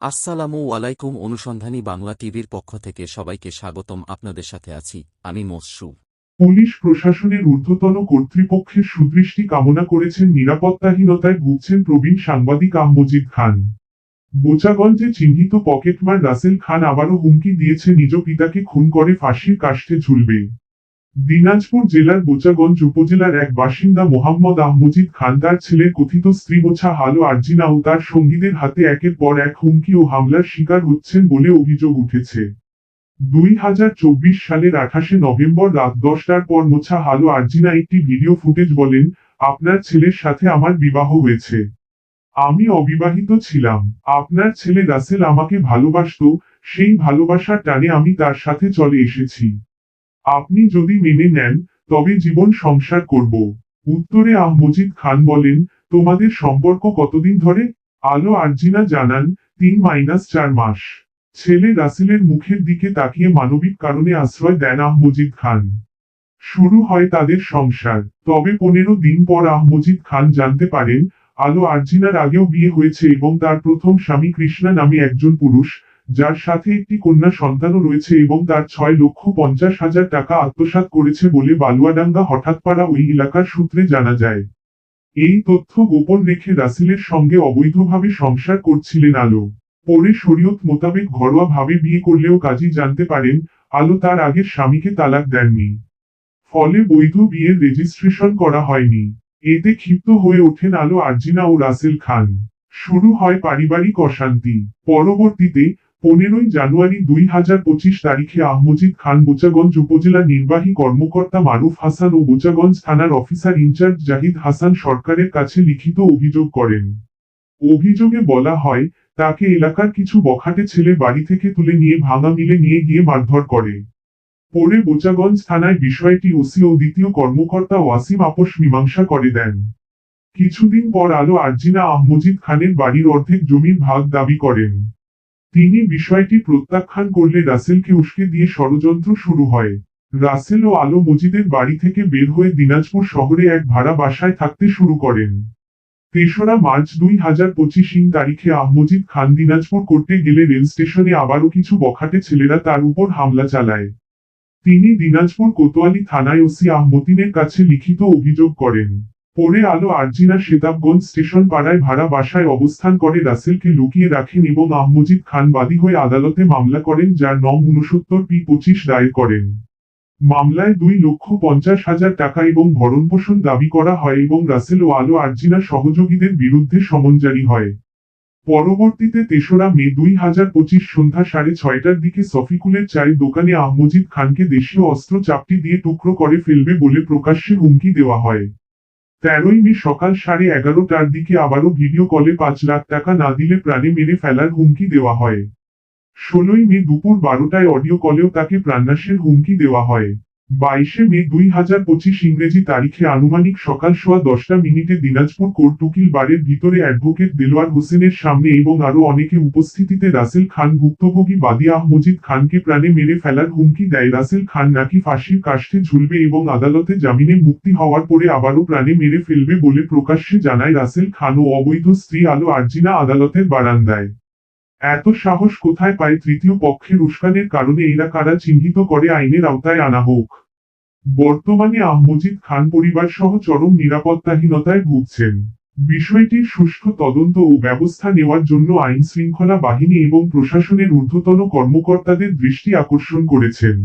আসসালামু আলাইকুম অনুসন্ধানী বাংলা টিভির পক্ষ থেকে সবাইকে স্বাগতম। আপনাদের সাথে আছি আমি মসরু। পুলিশ প্রশাসনের ঊর্ধ্বতন কর্তৃপক্ষের সুদৃষ্টি কামনা করেছেন নিরাপত্তাহীনতায় ভুগছেন প্রবীণ সাংবাদিক আহমজিদ খান। বোচাগঞ্জে চিহ্নিত পকেটমার রাসেল খান আবারও হুমকি দিয়েছে, নিজ পিতাকে খুন করে ফাঁসির কাষ্ঠে ঝুলবে দিনাজপুর জেলার বোচাগঞ্জ উপজেলার এক বাসিন্দা মোহাম্মদ আহমজিদ খান, তার ছেলের কথিত স্ত্রী মোছা হালো আর্জিনা ও তার সঙ্গীদের হাতে একের পর এক হুমকি ও হামলার শিকার হচ্ছেন বলে অভিযোগ উঠেছে। দুই হাজার চব্বিশ সালের আঠাশে নভেম্বর রাত দশটার পর মোছা হালো আর্জিনা একটি ভিডিও ফুটেজ বলেন, আপনার ছেলের সাথে আমার বিবাহ হয়েছে। আমি অবিবাহিত ছিলাম। আপনার ছেলে রাসেল আমাকে ভালোবাসতো, সেই ভালোবাসার টানে আমি তার সাথে চলে এসেছি। আপনি যদি মেনে নেন, তবে জীবন সংসার করব। উত্তরে আহমজিদ খান বলেন, তোমাদের সম্পর্ক কতদিন ধরে? আলো আর্জিনা জানান, তিন মাইনাস চার মাস। ছেলে রাসেলের মুখের দিকে তাকিয়ে মানবিক কারণে আশ্রয় দেন আহমজিদ খান। শুরু হয় তাদের সংসার। তবে পনেরো দিন পর আহমজিদ খান জানতে পারেন আলো আর্জিনার আগেও বিয়ে হয়েছে এবং তার প্রথম স্বামী কৃষ্ণা নামে একজন পুরুষ, যার সাথে একটি কন্যা সন্তানও রয়েছে এবং তার ছয় লক্ষ পঞ্চাশ হাজার টাকা আত্মসাৎ করেছে বলে বালুয়াডাঙ্গা হঠাৎপাড়া ওই এলাকার সূত্রে জানা যায়। এই তথ্য গোপন রেখে রাসেলের সঙ্গে অবৈধভাবে সংসার করছিলেন আলো। পরে শরীয়ত মোতাবেক ঘরোয়া ভাবে বিয়ে করলেও কাজী জানতে পারেন, আলো তার আগের স্বামীকে তালাক দেননি। ফলে বৈধ বিয়ের রেজিস্ট্রেশন করা হয়নি। এতে ক্ষিপ্ত হয়ে ওঠেন আলো আর্জিনা ও রাসেল খান। শুরু হয় পারিবারিক অশান্তি। পরবর্তীতে, পনেরোই জানুয়ারি দুই হাজার পঁচিশ তারিখে আহমজিদ খান বোচাগঞ্জ উপজেলা নির্বাহী কর্মকর্তা মারুফ হাসান ও বোচাগঞ্জ থানার অফিসার ইনচার্জ জাহিদ হাসান সরকারের কাছে লিখিত অভিযোগ করেন। অভিযোগে বলা হয়, তাকে এলাকার কিছু বখাটে ছেলে বাড়ি থেকে তুলে নিয়ে ভাঙা মিলে নিয়ে গিয়ে মারধর করে। পরে বোচাগঞ্জ থানায় বিষয়টি ওসি ও দ্বিতীয় কর্মকর্তা ওয়াসিম আপোষ মীমাংসা করে দেন। কিছুদিন পর আলো আর্জিনা আহমজিদ খানের বাড়ির অর্ধেক জমির ভাগ দাবি করেন। তিনি বিষয়টি প্রত্যাখ্যান করলে রাসেলকে উস্কে দিয়ে ষড়যন্ত্র শুরু হয়। রাসেল ও আলো মজিদের বাড়ি থেকে বের হয়ে দিনাজপুর শহরে এক ভাড়া বাসায় থাকতে শুরু করেন। তেসরা মার্চ দুই হাজার পঁচিশ ইং তারিখে আহমজিদ খান দিনাজপুর করতে গেলে রেল স্টেশনে আবারও কিছু বখাটে ছেলেরা তার উপর হামলা চালায়। তিনি দিনাজপুর কোতোয়ালি থানায় ওসি আহমতিনের কাছে লিখিত অভিযোগ করেন। পরে আলো আর্জিনা সেতাবগঞ্জ স্টেশন পাড়ায় ভাড়া বাসায় অবস্থান করে রাসেলকে লুকিয়ে রাখেন এবং আহমজিদ খান বাদী হয়ে আদালতে মামলা করেন, যার নং উনসত্তর পি পঁচিশ দায়ের করেন। মামলায় দুই লক্ষ পঞ্চাশ হাজার টাকা এবং ভরণপোষণ দাবি করা হয় এবং রাসেল ও আলো আর্জিনা সহযোগীদের বিরুদ্ধে সমন জারি হয়। পরবর্তীতে তেসরা মে দুই হাজার পঁচিশ সন্ধ্যা সাড়ে ছয়টার দিকে সফিকুলের চায়ের দোকানে আহমজিদ খানকে দেশীয় অস্ত্র চাপটি দিয়ে টুকরো করে ফেলবে বলে প্রকাশ্যে হুমকি দেওয়া হয়। তেরোই মে সকাল সাড়ে এগারোটার দিকে আবারও ভিডিও কলে পাঁচ লাখ টাকা না দিলে প্রাণে মেরে ফেলার হুমকি দেওয়া হয়। ষোলোই মে দুপুর বারোটায় অডিও কলেও তাকে প্রাণনাশের হুমকি দেওয়া হয়। বাইশে মে দুই হাজার পঁচিশ ইংরেজি তারিখে আনুমানিক সকাল সোয়া দশটা মিনিটে দিনাজপুর কোর্ট উকিল বাড়ির ভিতরে অ্যাডভোকেট দেলোয়ার হোসেনের সামনে এবং আরও অনেকে উপস্থিতিতে রাসেল খান ভুক্তভোগী বাদী আহমজিদ খানকে প্রাণে মেরে ফেলার হুমকি দেয় রাসেল খান নাকি ফাঁসির কাষ্ঠে ঝুলবে এবং আদালতে জামিনে মুক্তি হওয়ার পরে আবারও প্রাণে মেরে ফেলবে বলে প্রকাশ্যে জানায় রাসেল খান ও অবৈধ স্ত্রী আলো আর্জিনা আদালতের বারান্দায়। এত সাহস কোথায় পায় তৃতীয় পক্ষের উস্কানের কারণে এরা কারা চিহ্নিত করে আইনের আওতায় আনা হোক? বর্তমানে আহমজিদ খান পরিবার সহ চরম নিরাপত্তাহীনতায় ভুগছেন। বিষয়টির সুষ্ঠু তদন্ত ও ব্যবস্থা নেওয়ার জন্য আইন শৃঙ্খলা বাহিনী এবং প্রশাসনের ঊর্ধ্বতন কর্মকর্তাদের দৃষ্টি আকর্ষণ করেছেন।